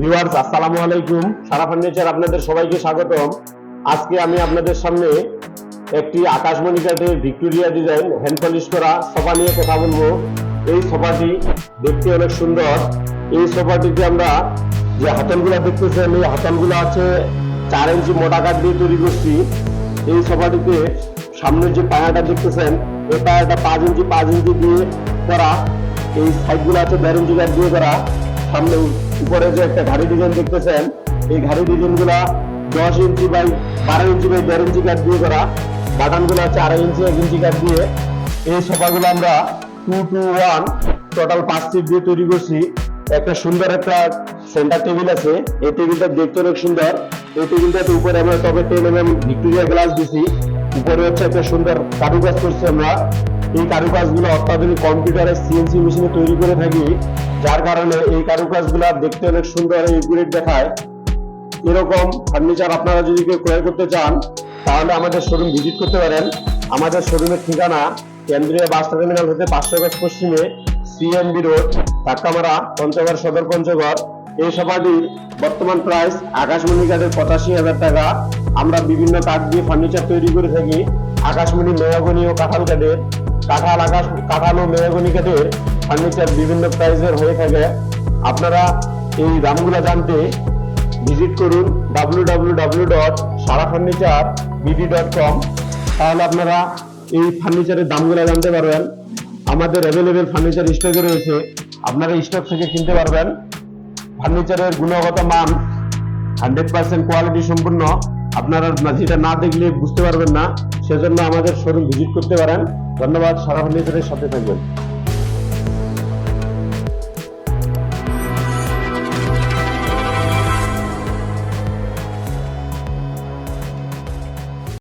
Viewers, আসসালামু আলাইকুম। সারা furniture আপনাদের সবাইকে স্বাগতম। আজকে আমি আপনাদের সামনে একটি আকাশমণি কাঠের ভিক্টোরিয়া ডিজাইন হ্যান্ড পলিশ করা সোফা নিয়ে কথা বলব। এই সোফাটি দেখতে অনেক সুন্দর। এই সোফাটিতে আমরা যে হাতলগুলো দেখতেছেন, এই হাতলগুলো আছে চার ইঞ্চি মোটা কাঠ দিয়ে তৈরি করছি। এই সোফাটিতে সামনের যে পায়াটা দেখতেছেন, এই পায়াটা পাঁচ ইঞ্চি পাঁচ ইঞ্চি দিয়ে করা। এই সাইডগুলো আছে দেড় ইঞ্চি কাঠ দিয়ে করা। সামনে উপরে যে একটা ঘাড়ি ডিজাইন দেখতেছেন, এই ঘাড়ি ডিজাইনগুলা দশ ইঞ্চি বাই বারো ইঞ্চি বাই দেড় ইঞ্চি কাঠ দিয়ে করা। বাটনগুলো আছে আড়াই ইঞ্চি, এক ইঞ্চি কাঠ দিয়ে। এই সোফাগুলো আমরা টু টু ওয়ান টোটাল পাঁচ সিট দিয়ে তৈরি করছি। একটা সুন্দর একটা সেন্টার টেবিল আছে। এই টেবিলটা দেখতে অনেক সুন্দর। এই টেবিলটাতে উপরে আমরা টপে টেন এম ভিক্টোরিয়া গ্লাস দিছি। উপরে হচ্ছে একটা সুন্দর কারুকাজ করছি আমরা। এই কারুকাজগুলো অত্যাধুনিক কম্পিউটারের সিএনসি মেশিনে তৈরি করে থাকি, যার কারণে এই কারুকাজগুলো দেখতে অনেক সুন্দর একুরেট দেখায়। এরকম ফার্নিচার আপনারা যদি কেউ ক্রয় করতে চান, তাহলে আমাদের শোরুম ভিজিট করতে পারেন। আমাদের শোরুমের ঠিকানা কেন্দ্রীয় বাস টার্মিনাল হতে পাঁচশো গজ পশ্চিমে সিএমবি রোড টাকামারা পঞ্চগড় সদর পঞ্চগড়। এই সভাটির বর্তমান প্রাইস আকাশমণি কাঠের পঁচাশি হাজার টাকা। আমরা বিভিন্ন কাঠ দিয়ে ফার্নিচার তৈরি করে থাকি। আকাশমণি মেয়াগনি ও কাঁঠাল কাঠের কাঁঠাল আকাশ, কাঁঠাল মেয়াগনি ফার্নিচার বিভিন্ন প্রাইসের হয়ে থাকে। আপনারা এই দামগুলো জানতে ভিজিট করুন W dot Sara furniture BD dot com তাহলে আপনারা এই ফার্নিচারের দামগুলো জানতে পারবেন। আমাদের অ্যাভেলেবেল ফার্নিচার স্টকে রয়েছে। আপনারা স্টক থেকে কিনতে পারবেন। ফার্নিচারের গুণগত মান হান্ড্রেড পার্সেন্ট কোয়ালিটি সম্পূর্ণ। আপনারা যেটা না দেখলে বুঝতে পারবেন না, সেজন্য আমাদের শোরুম ভিজিট করতে পারেন। ধন্যবাদ, সারা ফার্নিচারের সাথে থাকবেন।